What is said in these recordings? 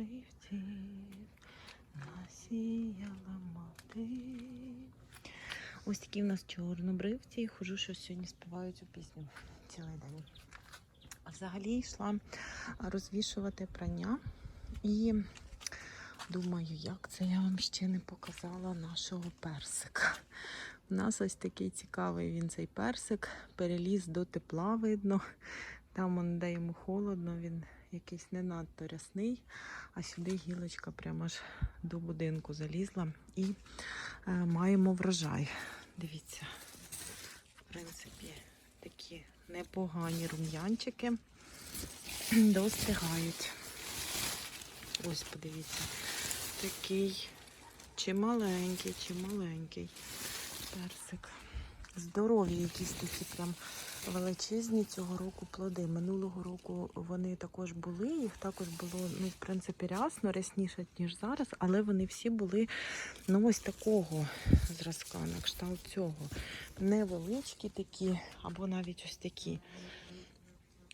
чорнобривців насіяла мати. Ось такі в нас чорнобривці. Хожу, що сьогодні співаю цю пісню цілий день. А взагалі йшла розвішувати прання і думаю, як це я вам ще не показала нашого персика. У нас ось такий цікавий він цей персик, переліз до тепла видно. Там, де йому холодно, він якийсь не надто рясний, а сюди гілочка прямо аж до будинку залізла. І е, маємо врожай. Дивіться, в принципі, такі непогані рум'янчики достигають. Ось, подивіться, такий чи маленький, чи маленький персик. Здорові якісь такі прям величезні цього року плоди. Минулого року вони також були, їх також було, ну, в принципі, рясно, рясніше, ніж зараз, але вони всі були ну, ось такого зразка, на кшталт цього. Невеличкі такі, або навіть ось такі.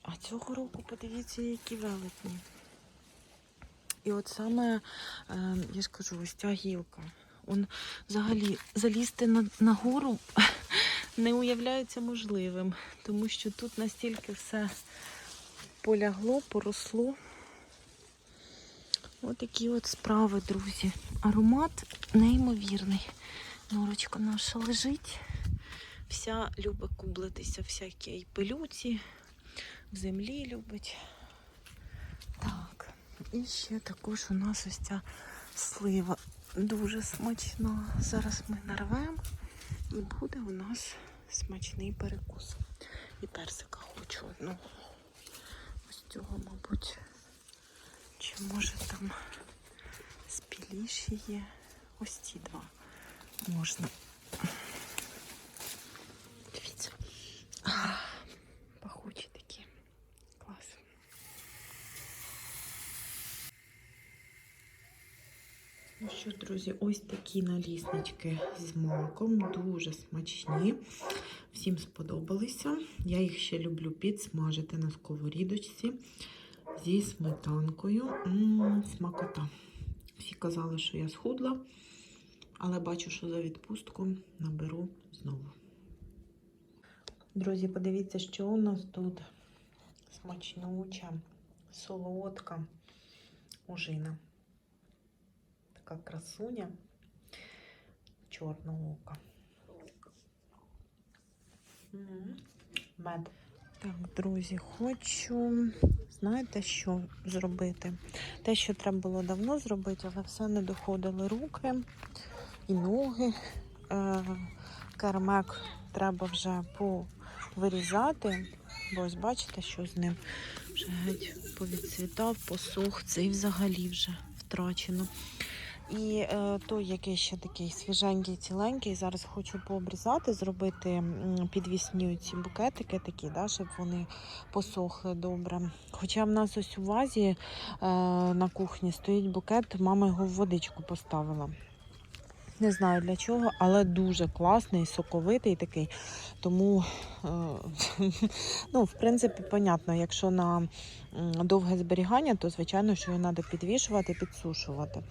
А цього року, подивіться, які велетні. І от саме, е, я ж кажу, ось ця гілка. Он взагалі залізти на, на гору не уявляється можливим, тому що тут настільки все полягло, поросло. Ось такі от справи, друзі. Аромат неймовірний. Норочка наша лежить. Вся любить кублитися всякі пилюці, в землі любить. Так, і ще також у нас ось ця слива дуже смачна. Зараз ми нарвемо і буде у нас смачний перекус. І персика хочу одного. Ось цього, мабуть. Чи може там спіліші є? Ось ці два можна. Дивіться. А, пахучі такі. Клас. Ну що, друзі, ось такі наліснички з маком, дуже смачні. Всім сподобалися. Я їх ще люблю підсмажити на сковорідочці зі сметанкою. М-м, смакота. Всі казали, що я схудла, але бачу, що за відпустку наберу знову. Друзі, подивіться, що у нас тут смачнюча, солодка ожина. Така красуня чорного ока. Мед. Так, друзі, хочу, знаєте, що зробити? Те, що треба було давно зробити, але все не доходили руки і ноги. Е, Кермек треба вже повирізати, бо ось бачите, що з ним вже геть повідцвітав, посух, цей взагалі вже втрачено. І е, той, який ще такий свіженький, ціленький, зараз хочу пообрізати, зробити підвісні ці букетики такі, да, щоб вони посохли добре. Хоча в нас ось у вазі е, на кухні стоїть букет, мама його в водичку поставила. Не знаю для чого, але дуже класний, соковитий такий. Тому, е, ну, в принципі, понятно, якщо на довге зберігання, то звичайно, що його треба підвішувати, підсушувати.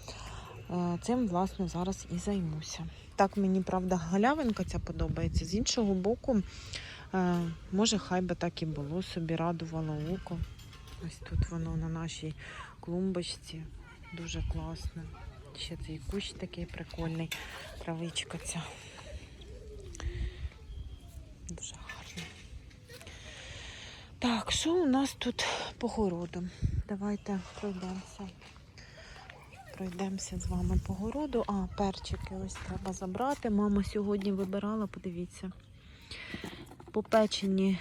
Е, Цим, власне, зараз і займуся. Так мені, правда, галявинка ця подобається. З іншого боку, е, може, хай би так і було, собі радувало око. Ось тут воно на нашій клумбочці. Дуже класне. Ще цей кущ такий прикольний, травичка ця. Дуже гарно. Так, що у нас тут по городу? Давайте пройдемося пройдемося з вами по городу. А, перчики ось треба забрати. Мама сьогодні вибирала, подивіться. Попечені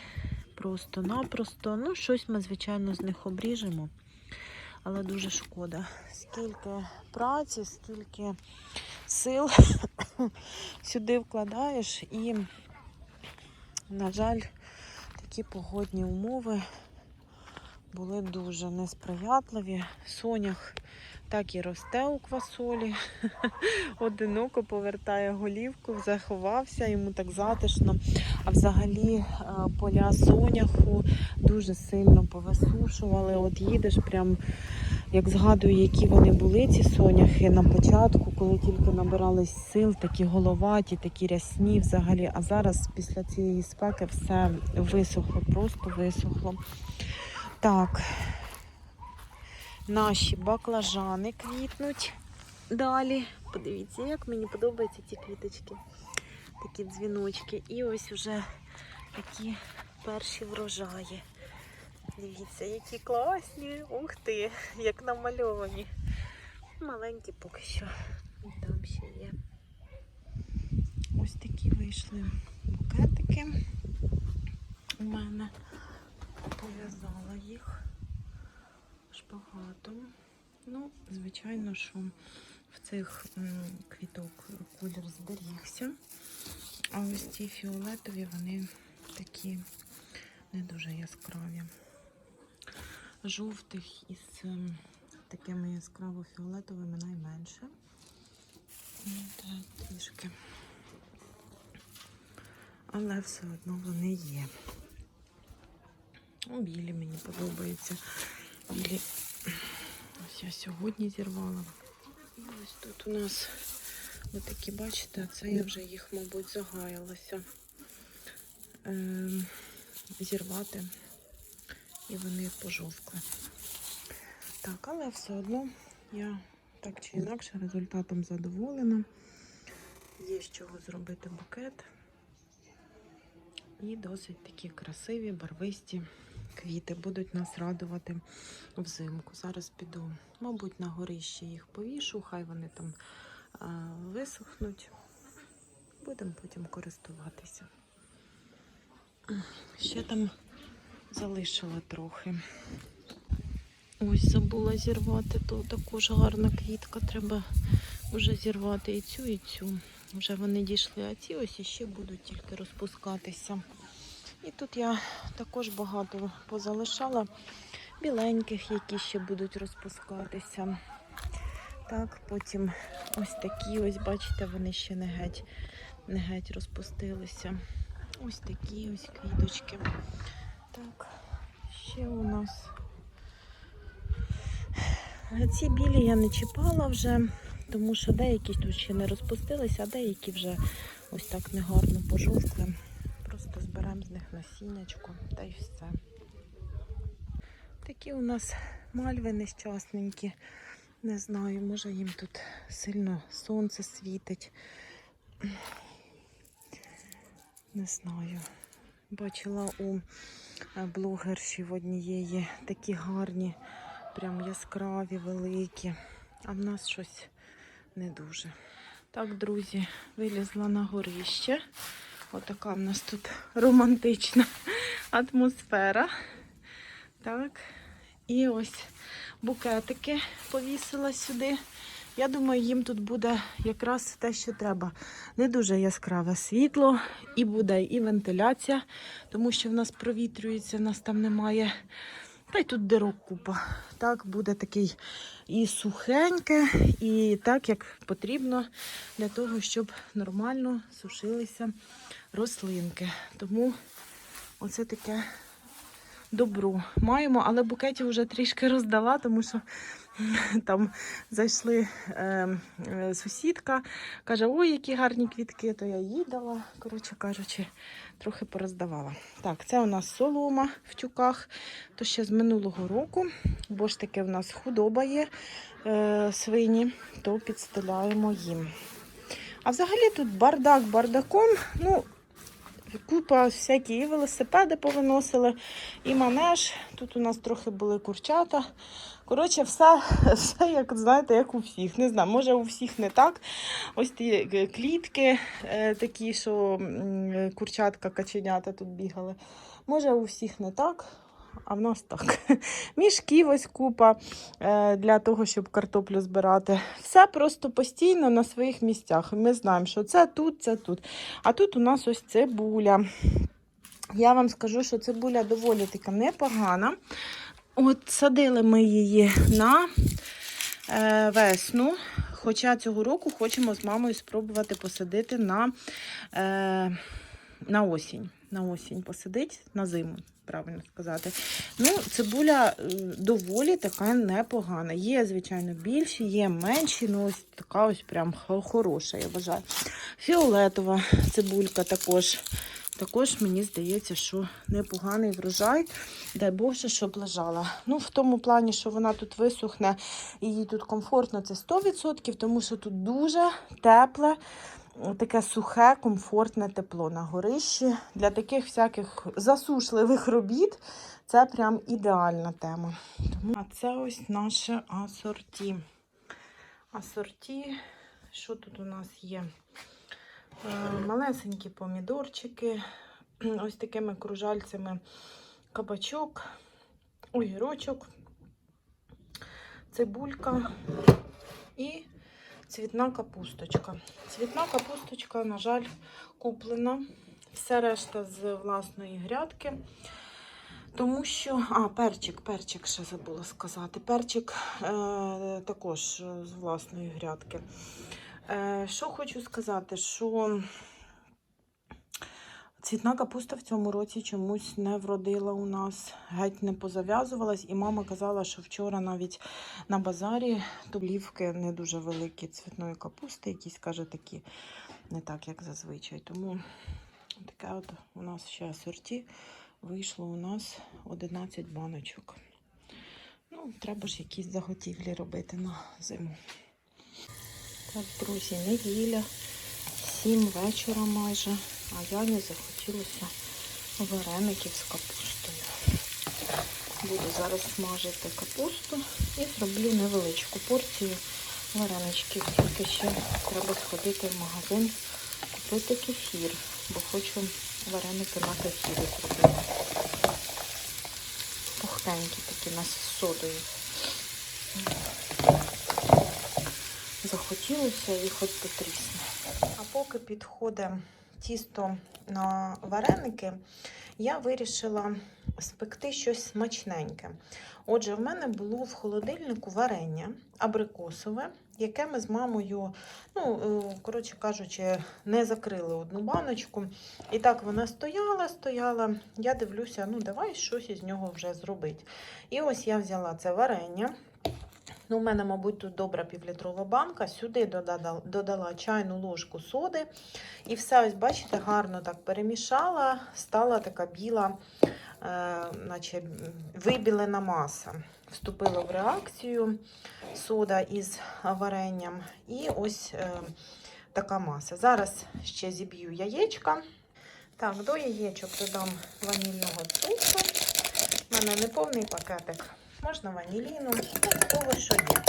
просто-напросто. Ну, щось ми, звичайно, з них обріжемо. Але дуже шкода. Скільки праці, скільки сил сюди вкладаєш і, на жаль, такі погодні умови були дуже несприятливі. Сонях так і росте у квасолі. Одиноко повертає голівку, заховався, йому так затишно. А взагалі е, поля соняху дуже сильно повисушували. От їдеш прям, як згадую, які вони були, ці соняхи на початку, коли тільки набирались сил, такі головаті, такі рясні взагалі. А зараз після цієї спеки все висохло, просто висохло. Так, наші баклажани квітнуть далі. Подивіться, як мені подобаються ці квіточки. Такі дзвіночки. І ось уже такі перші врожаї. Дивіться, які класні. Ух ти, як намальовані. Маленькі поки що. І там ще є. Ось такі вийшли букетики. У мене пов'язала їх шпагатом. Ну, звичайно, що в цих квіток колір зберігся. А ось ті фіолетові, вони такі не дуже яскраві. Жовтих із ем, такими яскраво фіолетовими найменше. Трішки. Але все одно вони є. Білі мені подобаються. Білі. Ось я сьогодні зірвала. Ось тут у нас отакі, бачите, це я вже їх, мабуть, загаялася ем, зірвати. І вони пожовкли. Так, але все одно я так чи інакше результатом задоволена. Є з чого зробити букет. І досить такі красиві, барвисті квіти будуть нас радувати взимку. Зараз піду, мабуть, на горище їх повішу, хай вони там а, висохнуть. Будемо потім користуватися. Ще там залишила трохи. Ось забула зірвати, то також гарна квітка. Треба вже зірвати і цю, і цю. Вже вони дійшли, а ці ось іще будуть тільки розпускатися. І тут я також багато позалишала біленьких, які ще будуть розпускатися. Так, потім ось такі, ось, бачите, вони ще не геть, не геть розпустилися. Ось такі ось квіточки. Так, ще у нас. Ці білі я не чіпала вже, тому що деякі тут ще не розпустилися, а деякі вже ось так негарно пожовкли. Зберемо з них насіннячко та й все. Такі у нас мальви нещасненькі. Не знаю, може їм тут сильно сонце світить. Не знаю. Бачила у е, блогерші в однієї такі гарні, прям яскраві, великі. А в нас щось не дуже. Так, друзі, вилізла на горище. Отака в нас тут романтична атмосфера. Так. І ось букетики повісила сюди. Я думаю, їм тут буде якраз те, що треба. Не дуже яскраве світло, і буде і вентиляція, тому що в нас провітрюється, в нас там немає. Та й тут дирок купа. Так, буде такий і сухеньке, і так, як потрібно для того, щоб нормально сушилися рослинки. Тому оце таке добро маємо, але букетів вже трішки роздала, тому що там зайшли е, е, сусідка, каже, ой, які гарні квітки, то я їй дала, коротше кажучи, трохи пороздавала. Так, це у нас солома в тюках, то ще з минулого року, бо ж таки в нас худоба є е, свині, то підстеляємо їм. А взагалі тут бардак бардаком, ну, купа всякі і велосипеди повиносили, і манеж. Тут у нас трохи були курчата. Коротше, все, все, як знаєте, як у всіх. Не знаю, може у всіх не так. Ось ті е, клітки е, такі, що м, курчатка, каченята тут бігали. Може, у всіх не так. А в нас так. Мішків ось купа е, для того, щоб картоплю збирати. Все просто постійно на своїх місцях. Ми знаємо, що це тут, це тут. А тут у нас ось цибуля. Я вам скажу, що цибуля доволі така непогана. От садили ми її на е, весну. Хоча цього року хочемо з мамою спробувати посадити на е, на осінь. На осінь посидить, на зиму, правильно сказати. Ну, цибуля е, доволі така непогана. Є, звичайно, більші, є менші, ну ось така ось прям хороша, я вважаю. Фіолетова цибулька також. Також мені здається, що непоганий врожай. Дай Боже, щоб лежала. Ну, в тому плані, що вона тут висохне і їй тут комфортно, це 100%, тому що тут дуже тепле, таке сухе, комфортне тепло на горищі. Для таких всяких засушливих робіт це прям ідеальна тема. Тому... А це ось наше асорті. Асорті, що тут у нас є? Е, Малесенькі помідорчики, ось такими кружальцями кабачок, огірочок, цибулька і цвітна капусточка. Цвітна капусточка, на жаль, куплена. Все решта з власної грядки. Тому що, а, перчик, перчик ще забула сказати. Перчик е, також з власної грядки. Е, що хочу сказати, що цвітна капуста в цьому році чомусь не вродила у нас, геть не позав'язувалась. І мама казала, що вчора навіть на базарі долівки не дуже великі цвітної капусти, якісь каже такі, не так, як зазвичай. Тому таке от у нас ще асорті. Вийшло у нас 11 баночок. Ну, треба ж якісь заготівлі робити на зиму. Так, друзі, неділя, сім вечора майже, а Яні захотілося вареників з капустою. Буду зараз смажити капусту і зроблю невеличку порцію вареничків. Тільки ще треба сходити в магазин, купити кефір, бо хочу вареники на кефірі зробити. Пухтенькі такі на з содою захотілося і хоч потрісне. А поки підходить тісто на вареники, я вирішила спекти щось смачненьке. Отже, в мене було в холодильнику варення абрикосове, яке ми з мамою, ну, е, коротше кажучи, не закрили одну баночку. І так вона стояла, стояла. Я дивлюся, ну давай щось із нього вже зробити. І ось я взяла це варення. Ну, у мене, мабуть, тут добра півлітрова банка. Сюди додала, додала чайну ложку соди. І все, ось, бачите, гарно так перемішала, стала така біла, е, наче вибілена маса. Вступила в реакцію сода із варенням. І ось е, така маса. Зараз ще зіб'ю яєчка. Так, до яєчок додам ванільного цукру. У мене не повний пакетик можна ваніліну, ну, того, що є.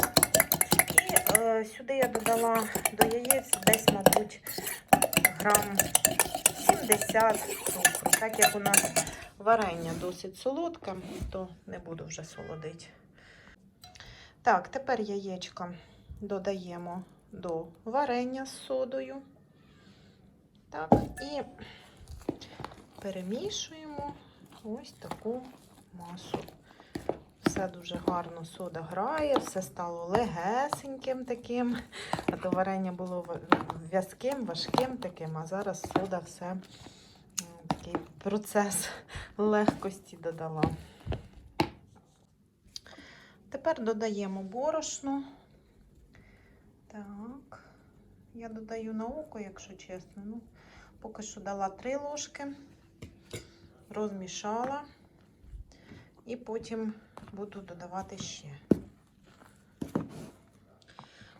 І е, сюди я додала до яєць десь, мабуть, грам 70 цукру. Так як у нас варення досить солодке, то не буду вже солодити. Так, тепер яєчка додаємо до варення з содою. Так, і перемішуємо ось таку масу все дуже гарно сода грає, все стало легесеньким таким. А то варення було в'язким, важким таким, а зараз сода все такий процес легкості додала. Тепер додаємо борошно. Так, я додаю на око, якщо чесно. Ну, поки що дала 3 ложки, розмішала і потім буду додавати ще.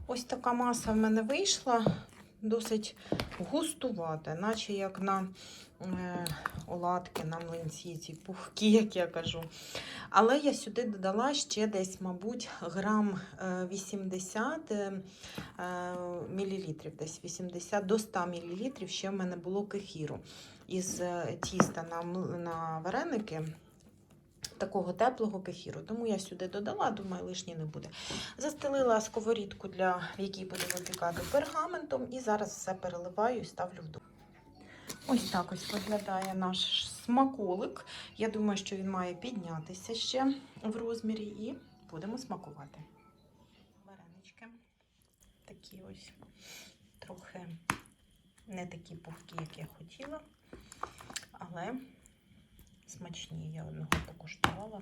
Ось така маса в мене вийшла, досить густувата, наче як на е, оладки, на млинці, ці пухкі, як я кажу. Але я сюди додала ще десь, мабуть, грам е, 80 е, мілілітрів, десь 80 до 100 мілілітрів ще в мене було кефіру. Із е, тіста на, на вареники такого теплого кефіру. Тому я сюди додала, думаю, лишнє не буде. Застелила сковорідку, для, в якій буду випікати пергаментом, і зараз все переливаю і ставлю в духовку. Ось так ось виглядає наш смаколик. Я думаю, що він має піднятися ще в розмірі, і будемо смакувати. Варенички. Такі ось трохи Не такі пухкі, як я хотіла, але смачні. Я одного покуштувала.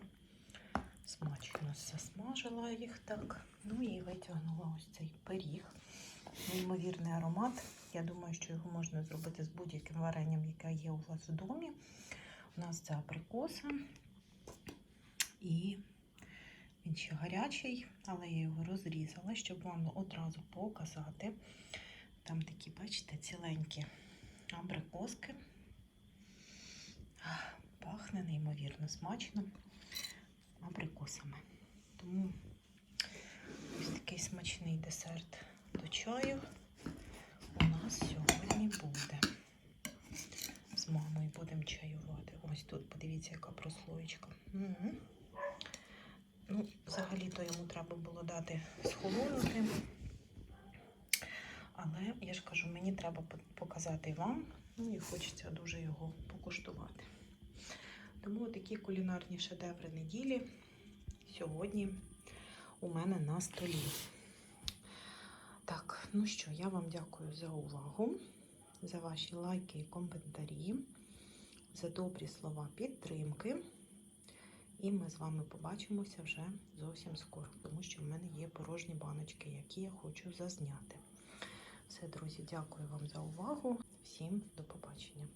Смачно все смажила їх так. Ну і витягнула ось цей пиріг. Неймовірний аромат. Я думаю, що його можна зробити з будь-яким варенням, яке є у вас в домі. У нас це абрикоса. І він ще гарячий, але я його розрізала, щоб вам одразу показати. Там такі, бачите, ціленькі абрикоски. Ах, Пахне неймовірно смачно абрикосами. Тому ось такий смачний десерт до чаю у нас сьогодні буде. З мамою будемо чаювати. Ось тут, подивіться, яка прослоєчка. Мгм. Ну, взагалі-то йому треба було дати схолонути. Але я ж кажу, мені треба показати вам. Ну і хочеться дуже його покуштувати. Тому такі кулінарні шедеври неділі сьогодні у мене на столі. Так, ну що, я вам дякую за увагу, за ваші лайки і коментарі, за добрі слова підтримки. І ми з вами побачимося вже зовсім скоро, тому що в мене є порожні баночки, які я хочу зазняти. Все, друзі, дякую вам за увагу. Всім до побачення.